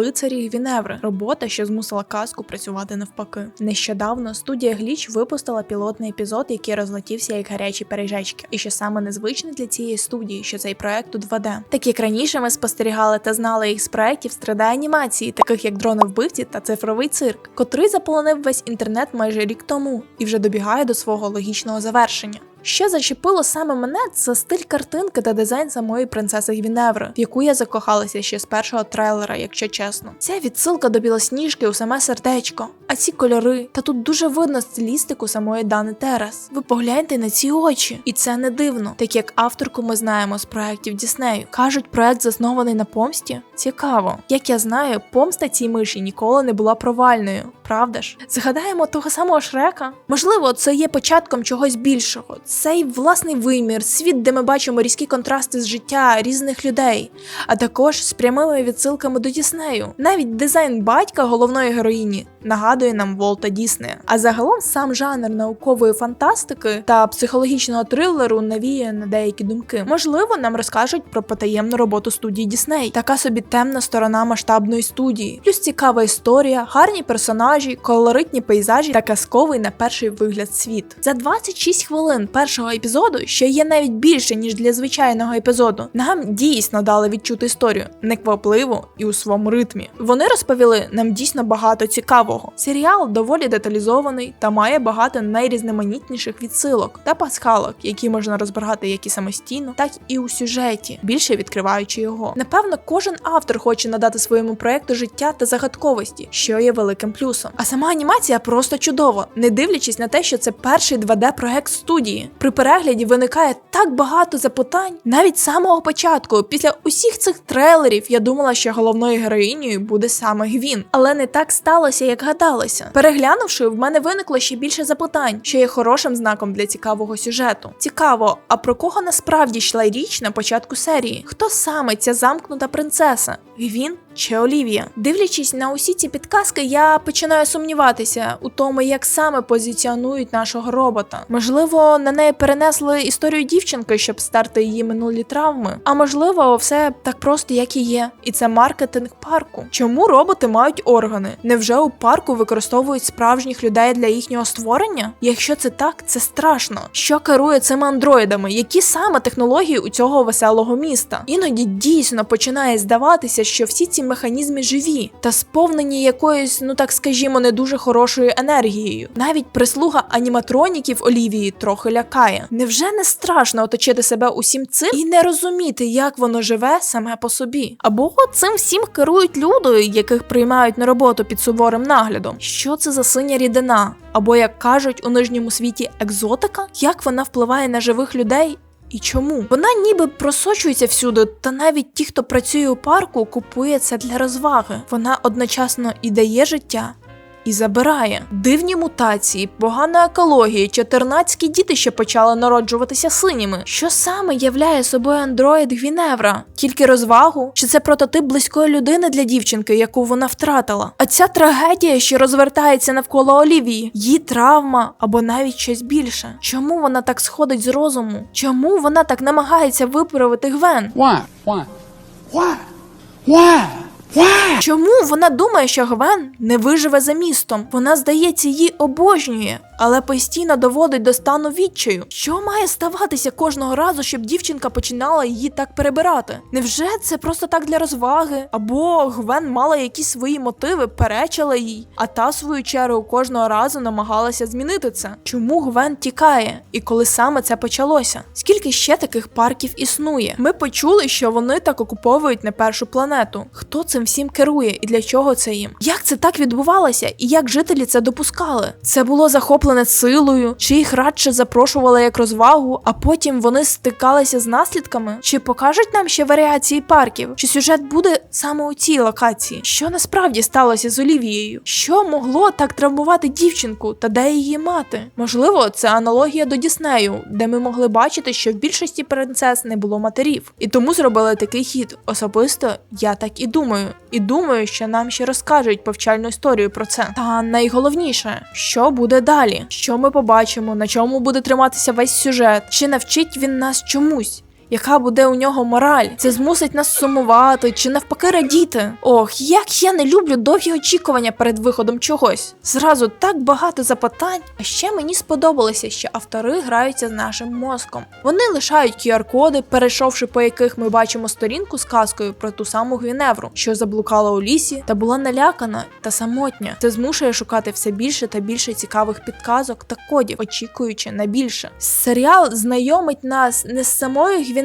Лицарі Гвіневри, робота, що змусила казку працювати навпаки. Нещодавно студія Гліч випустила пілотний епізод, який розлетівся як гарячі пережечки. І що саме незвичне для цієї студії, що цей проект у 2D. Так як раніше ми спостерігали та знали їх з проектів страдає анімації, таких як дрони вбивці та цифровий цирк, котрий заполонив весь інтернет майже рік тому і вже добігає до свого логічного завершення. Що зачепило саме мене, це стиль картинки та дизайн самої принцеси Гвіневри, в яку я закохалася ще з першого трейлера, якщо чесно. Ця відсилка до білосніжки у саме сердечко, а ці кольори, та тут дуже видно стилістику самої Дани Терес. Ви погляньте на ці очі, і це не дивно, так як авторку ми знаємо з проєктів Діснею. Кажуть, проект заснований на помсті. Цікаво. Як я знаю, помста цій миші ніколи не була провальною. Правда ж? Згадаємо того самого Шрека. Можливо, це є початком чогось більшого. Цей власний вимір, світ, де ми бачимо різкі контрасти з життя різних людей, а також з прямими відсилками до Діснею. Навіть дизайн батька головної героїні нагадує нам Волта Діснея. А загалом сам жанр наукової фантастики та психологічного трилеру навіє на деякі думки. Можливо, нам розкажуть про потаємну роботу студії Дісней, така собі темна сторона масштабної студії, плюс цікава історія, гарні персонажі, колоритні пейзажі та казковий на перший вигляд світ. За 26 хвилин першого епізоду, що є навіть більше ніж для звичайного епізоду, нам дійсно дали відчути історію неквапливо і у своєму ритмі. Вони розповіли нам дійсно багато цікавого. Серіал доволі деталізований та має багато найрізноманітніших відсилок та пасхалок, які можна розбирати як і самостійно, так і у сюжеті, більше відкриваючи його. Напевно, кожен автор хоче надати своєму проекту життя та загадковості, що є великим плюсом. А сама анімація просто чудова, не дивлячись на те, що це перший 2D проект студії. При перегляді виникає так багато запитань, навіть з самого початку. Після усіх цих трейлерів я думала, що головною героїнею буде саме Гвін, але не так сталося, як гадалося. Переглянувши, в мене виникло ще більше запитань, що є хорошим знаком для цікавого сюжету. Цікаво, а про кого насправді йшла річ на початку серії? Хто саме ця замкнута принцеса? Гвін чи Олівія? Дивлячись на усі ці підказки, я починаю сумніватися у тому, як саме позиціонують нашого робота. Можливо, на неї перенесли історію дівчинки, щоб стерти її минулі травми. А можливо, все так просто, як і є. І це маркетинг парку. Чому роботи мають органи? Невже у парку використовують справжніх людей для їхнього створення? Якщо це так, це страшно. Що керує цими андроїдами? Які саме технології у цього веселого міста? Іноді дійсно починає здаватися, що всі ці механізми живі та сповнені якоюсь, ну так скажімо, не дуже хорошою енергією. Навіть прислуга аніматроніків Олівії трохи лякає. Невже не страшно оточити себе усім цим і не розуміти, як воно живе саме по собі? Або цим всім керують люди, яких приймають на роботу під суворим наглядом? Що це за синя рідина? Або як кажуть у нижньому світі екзотика? Як вона впливає на живих людей? І чому? Вона ніби просочується всюди, та навіть ті, хто працює у парку, купує це для розваги. Вона одночасно і дає життя. І забирає дивні мутації, погана екологія, чотирнацькі діти, що почали народжуватися синіми. Що саме являє собою андроїд Гвіневра? Тільки розвагу? Чи це прототип близької людини для дівчинки, яку вона втратила? А ця трагедія, що розвертається навколо Олівії, її травма або навіть щось більше. Чому вона так сходить з розуму? Чому вона так намагається виправити Гвен? Why? Why? Why? Why? Чому вона думає, що Гвен не виживе за містом? Вона, здається, її обожнює, але постійно доводить до стану відчаю. Що має ставатися кожного разу, щоб дівчинка починала її так перебирати? Невже це просто так для розваги? Або Гвен мала якісь свої мотиви, перечила їй, а та свою чергу кожного разу намагалася змінити це? Чому Гвен тікає? І коли саме це почалося? Скільки ще таких парків існує? Ми почули, що вони так окуповують не першу планету. Хто цим всім керує і для чого це їм? Як це так відбувалося? І як жителі це допускали? Це було захоплене силою, чи їх радше запрошували як розвагу, а потім вони стикалися з наслідками? Чи покажуть нам ще варіації парків? Чи сюжет буде саме у цій локації? Що насправді сталося з Олівією? Що могло так травмувати дівчинку та де її мати? Можливо, це аналогія до Діснею, де ми могли бачити, що в більшості принцес не було матерів, і тому зробили такий хід. Особисто я так і думаю. І думаю, що нам ще розкажуть повчальну історію про це. Та найголовніше, що буде далі, що ми побачимо, на чому буде триматися весь сюжет, чи навчить він нас чомусь. Яка буде у нього мораль? Це змусить нас сумувати чи навпаки радіти. Ох, як я не люблю довгі очікування перед виходом чогось. Зразу так багато запитань. А ще мені сподобалося, що автори граються з нашим мозком. Вони лишають QR-коди, перейшовши по яких ми бачимо сторінку з казкою про ту саму Гвіневру, що заблукала у лісі та була налякана та самотня. Це змушує шукати все більше та більше цікавих підказок та кодів, очікуючи на більше. Серіал знайомить нас не з самою Гвіневрою,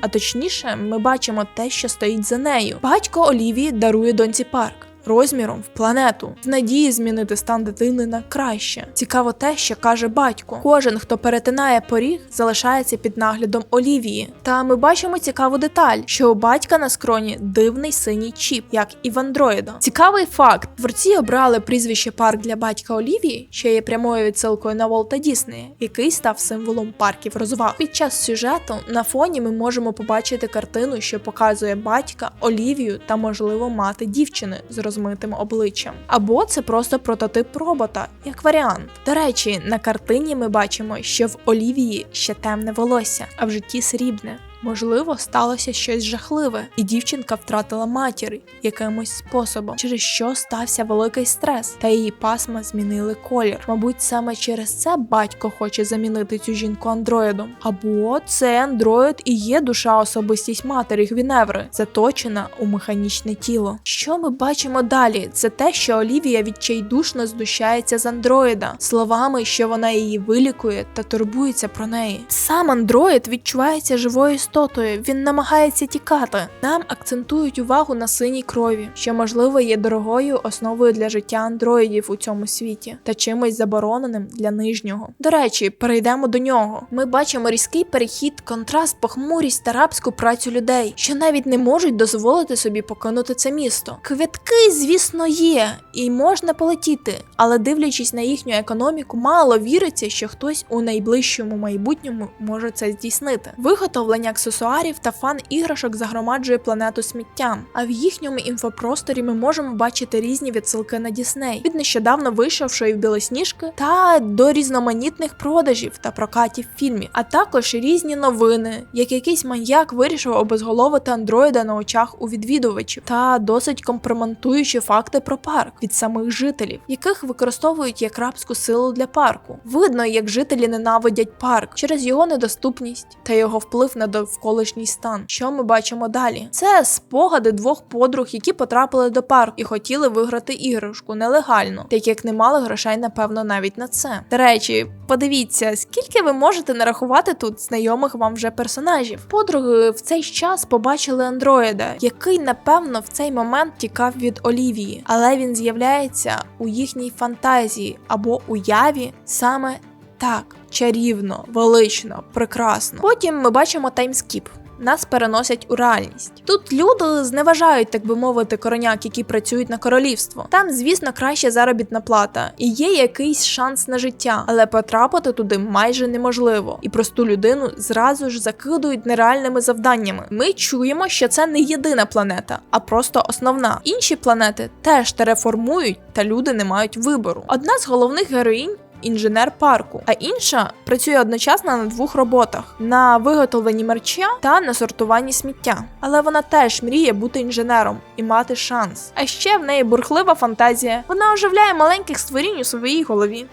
а точніше, ми бачимо те, що стоїть за нею. Батько Олівії дарує доньці парк. Розміром в планету в надії змінити стан дитини на краще. Цікаво те, що каже батько. Кожен, хто перетинає поріг, залишається під наглядом Олівії. Та ми бачимо цікаву деталь, що у батька на скроні дивний синій чіп, як і в андроїда. Цікавий факт: творці обрали прізвище парк для батька Олівії, що є прямою відсилкою на Волта Діснея, який став символом парків розваг. Під час сюжету на фоні ми можемо побачити картину, що показує батька, Олівію та, можливо, мати дівчини з розмитим обличчям. Або це просто прототип робота, як варіант. До речі, на картині ми бачимо, що в Олівії ще темне волосся, а в житті срібне. Можливо, сталося щось жахливе, і дівчинка втратила матір якимось способом, через що стався великий стрес, та її пасма змінили колір. Мабуть, саме через це батько хоче замінити цю жінку андроїдом. Або цей андроїд і є душа особистість матері Гвіневри, заточена у механічне тіло. Що ми бачимо далі? Це те, що Олівія відчайдушно знущається з андроїда, словами, що вона її вилікує та турбується про неї. Сам андроїд відчувається живою істотою, він намагається тікати. Нам акцентують увагу на синій крові, що можливо є дорогою основою для життя андроїдів у цьому світі та чимось забороненим для нижнього. До речі, перейдемо до нього. Ми бачимо різкий перехід, контраст, похмурість та рабську працю людей, що навіть не можуть дозволити собі покинути це місто. Квитки, звісно, є, і можна полетіти, але дивлячись на їхню економіку, мало віриться, що хтось у найближчому майбутньому може це здійснити. Виготовлення аксесуарів та фан іграшок загромаджує планету сміттям. А в їхньому інфопросторі ми можемо бачити різні відсилки на Дісней від нещодавно вийшовшої в білосніжки та до різноманітних продажів та прокатів фільмів, а також різні новини, як якийсь маньяк вирішив обезголовити андроїда на очах у відвідувачів, та досить компрометуючі факти про парк від самих жителів, яких використовують як рабську силу для парку. Видно, як жителі ненавидять парк через його недоступність та його вплив на довколишній стан. Що ми бачимо далі? Це спогади двох подруг, які потрапили до парку і хотіли виграти іграшку нелегально, так як не мали грошей, напевно, навіть на це. До речі, подивіться, скільки ви можете нарахувати тут знайомих вам вже персонажів. Подруги в цей час побачили андроїда, який, напевно, в цей момент тікав від Олівії, але він з'являється у їхній фантазії або уяві саме так, чарівно, велично, прекрасно. Потім ми бачимо таймскіп. Нас переносять у реальність. Тут люди зневажають, так би мовити, короняк, які працюють на королівство. Там, звісно, краща заробітна плата і є якийсь шанс на життя, але потрапити туди майже неможливо. І просту людину зразу ж закидують нереальними завданнями. Ми чуємо, що це не єдина планета, а просто основна. Інші планети теж тереформують, та люди не мають вибору. Одна з головних героїнь інженер парку, а інша працює одночасно на двох роботах: на виготовленні мерча та на сортуванні сміття. Але вона теж мріє бути інженером і мати шанс. А ще в неї бурхлива фантазія. Вона оживляє маленьких створінь у своїй голові.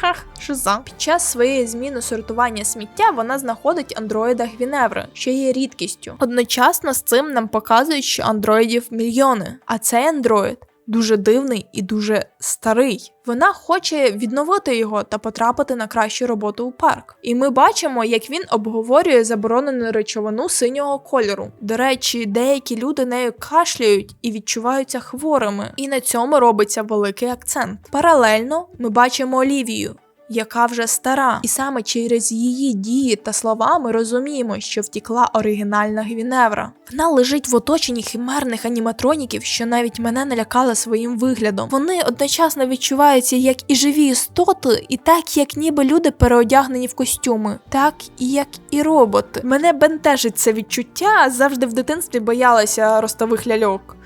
Хах, шиза. Під час своєї зміни сортування сміття вона знаходить андроїда Гвіневри, що є рідкістю. Одночасно з цим нам показують, що андроїдів мільйони, а цей андроїд дуже дивний і дуже старий. Вона хоче відновити його та потрапити на кращу роботу у парк. І ми бачимо, як він обговорює заборонену речовину синього кольору. До речі, деякі люди нею кашляють і відчуваються хворими, і на цьому робиться великий акцент. Паралельно ми бачимо Олівію. Яка вже стара, і саме через її дії та слова ми розуміємо, що втікла оригінальна Гвіневра. Вона лежить в оточенні химерних аніматроніків, що навіть мене налякали своїм виглядом. Вони одночасно відчуваються як і живі істоти, і так, як ніби люди переодягнені в костюми, так і як і роботи. Мене бентежить це відчуття, завжди в дитинстві боялася ростових ляльок.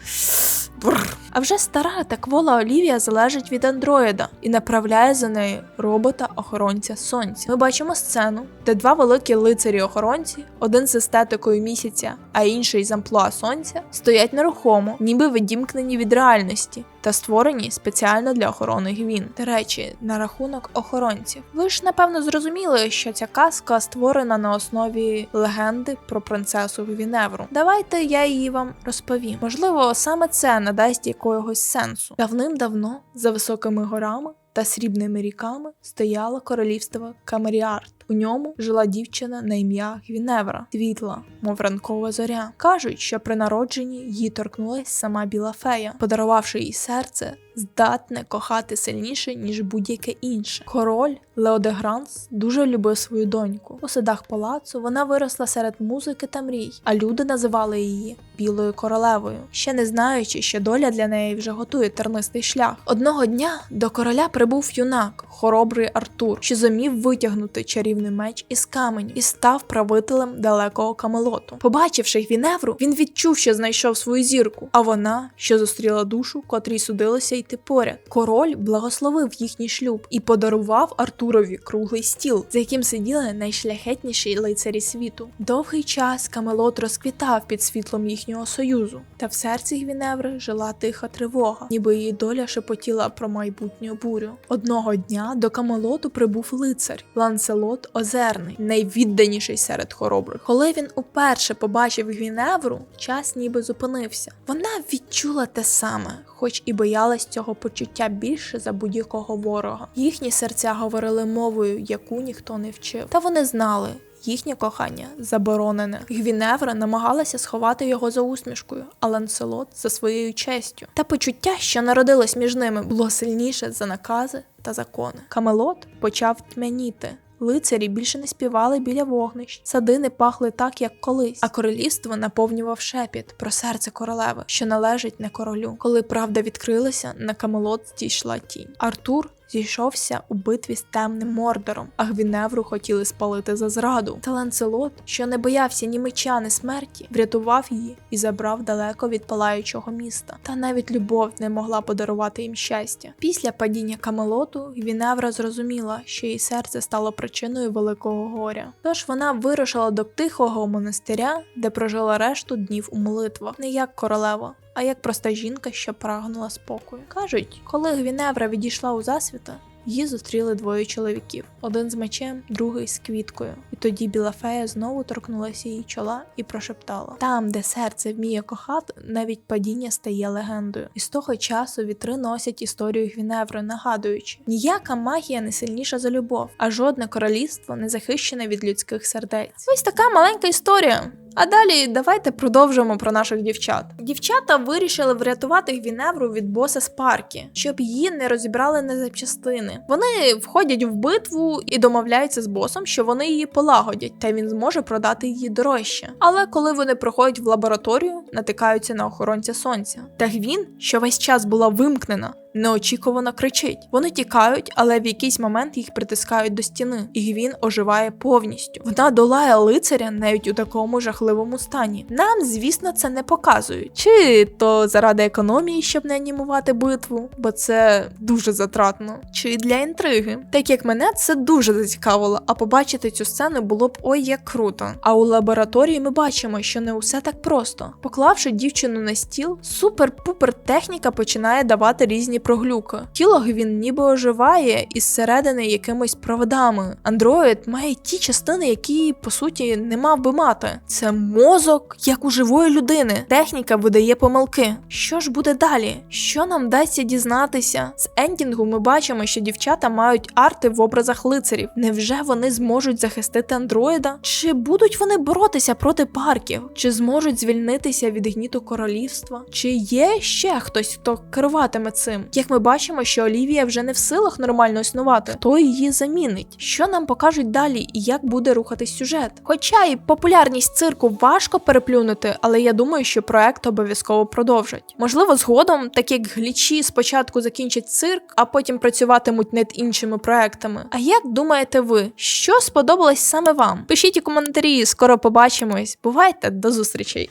Бррр. А вже стара та квола Олівія залежить від андроїда і направляє за нею робота-охоронця сонця. Ми бачимо сцену, де два великі лицарі-охоронці, один з естетикою місяця, а інший з амплуа сонця, стоять нерухомо, ніби відімкнені від реальності. Та створені спеціально для охорони гвін. До речі, на рахунок охоронців. Ви ж напевно зрозуміли, що ця казка створена на основі легенди про принцесу Гвіневру. Давайте я її вам розповім. Можливо, саме це надасть якогось сенсу. Давним-давно за високими горами та срібними ріками стояло королівство Камеріарт. У ньому жила дівчина на ім'я Гвіневра, світла, мов ранкова зоря. Кажуть, що при народженні її торкнулась сама біла фея, подарувавши їй серце, здатне кохати сильніше, ніж будь-яке інше. Король Леодегранс дуже любив свою доньку. У садах палацу вона виросла серед музики та мрій, а люди називали її білою королевою, ще не знаючи, що доля для неї вже готує тернистий шлях. Одного дня до короля прибув юнак, хоробрий Артур, що зумів витягнути чарівний меч із каменю і став правителем далекого Камелоту. Побачивши Гвіневру, він відчув, що знайшов свою зірку, а вона, що зустріла душу, котрій судилося йти поряд. Король благословив їхній шлюб і подарував Артурові круглий стіл, за яким сиділи найшляхетніші лицарі світу. Довгий час Камелот розквітав під світлом їхнього союзу, та в серці Гвіневри жила тиха тривога, ніби її доля шепотіла про майбутню бурю. Одного дня до Камелоту прибув лицар Ланселот Озерний, найвідданіший серед хоробрих. Коли він уперше побачив Гвіневру, час ніби зупинився. Вона відчула те саме, хоч і боялась цього почуття більше за будь-якого ворога. Їхні серця говорили мовою, яку ніхто не вчив. Та вони знали. Їхнє кохання заборонене. Гвіневра намагалася сховати його за усмішкою, а Ланселот за своєю честю. Та почуття, що народилось між ними, було сильніше за накази та закони. Камелот почав тьмяніти. Лицарі більше не співали біля вогнищ, сади не пахли так, як колись, а королівство наповнював шепіт про серце королеви, що належить не королю. Коли правда відкрилася, на Камелот зійшла тінь. Артур зійшовся у битві з темним мордором, а Гвіневру хотіли спалити за зраду. Та Ланселот, що не боявся ні меча, ні смерті, врятував її і забрав далеко від палаючого міста. Та навіть любов не могла подарувати їм щастя. Після падіння Камелоту Гвіневра зрозуміла, що її серце стало причиною великого горя. Тож вона вирушила до тихого монастиря, де прожила решту днів у молитвах, не як королева, а як проста жінка, що прагнула спокою. Кажуть, коли Гвіневра відійшла у засвіта, її зустріли двоє чоловіків: один з мечем, другий з квіткою. І тоді біла фея знову торкнулася її чола і прошептала: Там, де серце вміє кохати, навіть падіння стає легендою. І з того часу вітри носять історію Гвіневри, нагадуючи: ніяка магія не сильніша за любов, а жодне королівство не захищене від людських сердець. Ось така маленька історія. А далі давайте продовжимо про наших дівчат. Дівчата вирішили врятувати Гвіневру від боса Спаркі, щоб її не розібрали на запчастини. Вони входять в битву і домовляються з босом, що вони її полагодять, та він зможе продати її дорожче. Але коли вони проходять в лабораторію, натикаються на охоронця сонця. Та Гвін, що весь час була вимкнена, неочікувано кричить. Вони тікають, але в якийсь момент їх притискають до стіни, і Гвін оживає повністю. Вона долає лицаря навіть у такому жахливому стані. Нам, звісно, це не показують. Чи то заради економії, щоб не анімувати битву, бо це дуже затратно, чи для інтриги. Так як мене це дуже зацікавило, а побачити цю сцену було б ой як круто. А у лабораторії ми бачимо, що не усе так просто. Поклавши дівчину на стіл, супер-пупер техніка починає давати різні проглюки. Тіло Гвін ніби оживає із середини якимись проводами. Андроїд має ті частини, які по суті не мав би мати. Це мозок, як у живої людини. Техніка видає помилки. Що ж буде далі? Що нам вдасться дізнатися? З ендінгу ми бачимо, що дівчата мають арти в образах лицарів. Невже вони зможуть захистити андроїда? Чи будуть вони боротися проти парків? Чи зможуть звільнитися від гніту королівства? Чи є ще хтось, хто керуватиме цим? Як ми бачимо, що Олівія вже не в силах нормально існувати, хто її замінить? Що нам покажуть далі і як буде рухатись сюжет? Хоча і популярність цирку важко переплюнути, але я думаю, що проект обов'язково продовжать. Можливо, згодом, так як глічі спочатку закінчать цирк, а потім працюватимуть над іншими проектами. А як думаєте ви, що сподобалось саме вам? Пишіть у коментарі, скоро побачимось. Бувайте, до зустрічей!